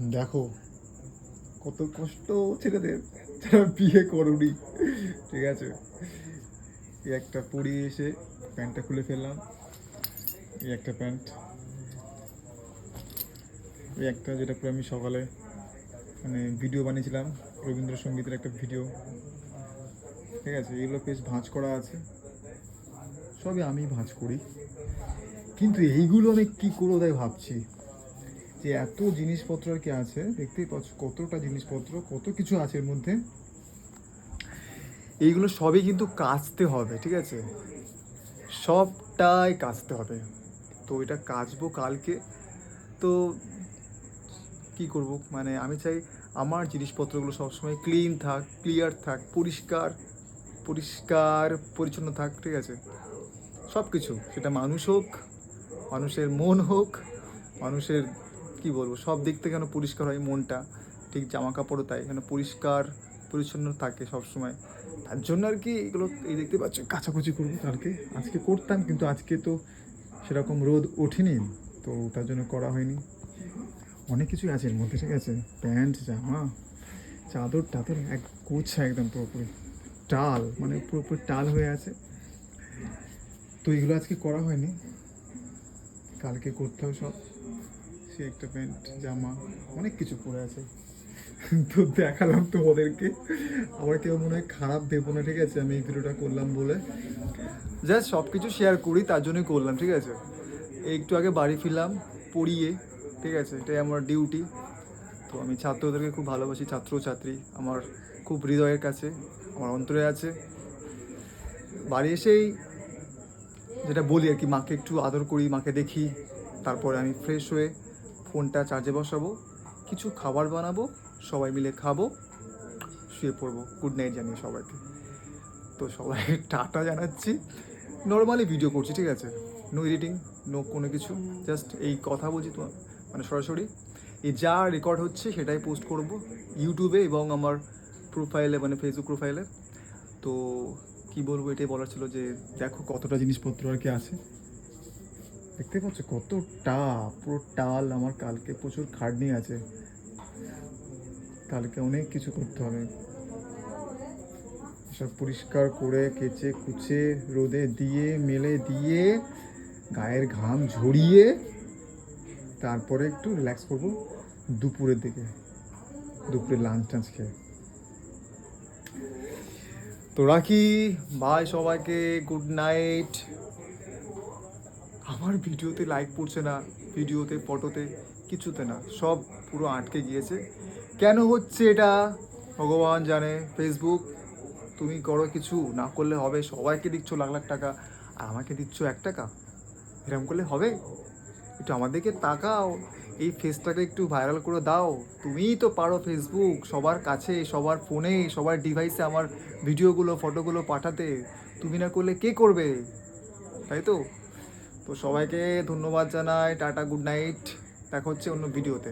দেখো, কত কষ্ট ছেলেদের তারা বিয়ে করুনি। ঠিক আছে? এই একটা পরিয়ে এসে প্যান্টটা খুলে ফেললাম। এই একটা প্যান্ট। এই একটা যেটা পরে আমি সকালে মানে ভিডিও বানিয়েছিলাম, রবীন্দ্রসঙ্গীতের একটা ভিডিও। ঠিক আছে? এগুলো বেশ ভাঁজ করা আছে। সবই আমি ভাঁজ করি। কিন্তু এইগুলো আমি কী করব তাই ভাবছি? যে এত জিনিসপত্র আর কি আছে, দেখতেই পাচ্ছ কতটা জিনিসপত্র, কত কিছু আছে এর মধ্যে। এইগুলো সবই কিন্তু কাচতে হবে, ঠিক আছে? সবটাই কাচতে হবে। তো এটা কাচবো কালকে। তো কি করব? মানে আমি চাই আমার জিনিসপত্রগুলো সবসময় ক্লিন থাক ক্লিয়ার থাক, পরিষ্কার পরিষ্কার, পরিচ্ছন্ন থাক, ঠিক আছে? সব কিছু সেটা মানুষ হোক, মানুষের মন হোক, মানুষের কি বলব, সব দিক থেকে যেন পরিষ্কার হয় মনটা। ঠিক জামা কাপড়ও তাই, যেন পরিষ্কার, পরিচ্ছন্ন থাকে সব সময় তার জন্য আর কি এগুলো এই দেখতে পাচ্ছ, কাচাকুচি করব কালকে। আজকে করতাম কিন্তু আজকে তো সেরকম রোদ ওঠেনি, তো তার জন্য করা হয়নি। অনেক কিছুই আছে এর মধ্যে, ঠিক আছে? প্যান্ট, জামা, চাদর টাদর এক গোছা একদম পুরোপুরি। টাল মানে পুরোপুরি টাল হয়ে আছে। তো এগুলো আজকে করা হয়নি। কালকে করতে হবে সব। সে একটা প্যান্ট, জামা, অনেক কিছু পরে আছে। তো দেখালাম তোমাদেরকে। আমার কেউ মনে হয় খারাপ দেবো না, ঠিক আছে? আমি এই ভিডিওটা করলাম বলে। জাস্ট সব কিছু শেয়ার করি, তার জন্যই করলাম, ঠিক আছে? একটু আগে বাড়ি ফিরলাম, পড়িয়ে, ঠিক আছে? এটাই আমার ডিউটি তো আমি ছাত্রদেরকে খুব ভালোবাসি, ছাত্র ছাত্রী। আমার খুব হৃদয়ের কাছে, আমার অন্তরে আছে। বাড়ি এসেই যেটা বলি আর কি, মাকে একটু আদর করি, মাকে দেখি। তারপরে আমি ফ্রেশ হয়ে ফোনটা চার্জে বসাবো, কিছু খাবার বানাবো, সবাই মিলে খাব, শুয়ে পড়ব। গুড নাইট জানিয়ে সবাইকে। তো সবাই টাটা জানাচ্ছি। নর্মালি ভিডিও করছি, ঠিক আছে? নো এডিটিং নো কোনো কিছু। জাস্ট এই কথা বলছি তোমার মানে সরাসরি। এই যা রেকর্ড হচ্ছে সেটাই পোস্ট করব ইউটিউবে এবং আমার প্রোফাইলে মানে ফেসবুক প্রোফাইলে তো কি বলব, এটাই বলার ছিল যে দেখো কতটা জিনিসপত্র আর কি আছে। দেখতে পাচ্ছ কত টা পুরো টাল আমার কালকে প্রচুর খাটনি আছে। কালকে অনেক কিছু করতে হবে। সব পরিষ্কার করে কেচে কুচে রোদে দিয়ে, মেলে দিয়ে, গায়ের ঘাম ঝরিয়ে তারপরে একটু রিল্যাক্স করব দুপুরের দিকে। দুপুরে লাঞ্চ টাঞ্চ খেয়ে। তো রাখি বাই সবাইকে গুড নাইট আমার ভিডিওতে লাইক পড়ছে না, ভিডিওতে ফটোতে কিছুতে না, সব পুরো আটকে গিয়েছে। কেন হচ্ছে এটা? ভগবান জানে। ফেসবুক তুমি করো কিছু, না করলে হবে, সবাইকে দিচ্ছ লাখ লাখ টাকা, আর আমাকে দিচ্ছ এক টাকা। এরকম করলে হবে? একটু আমাদেরকে তাকাও, এই ফেসটাকে একটু ভাইরাল করে দাও। তুমিই তো পারো ফেসবুক সবার কাছে, সবার ফোনে সবার ডিভাইসে আমার ভিডিওগুলো ফটোগুলো পাঠাতে। তুমি না করলে কে করবে? তাই তো? তো সবাইকে ধন্যবাদ জানাই টাটা গুড নাইট। দেখা হচ্ছে অন্য ভিডিওতে।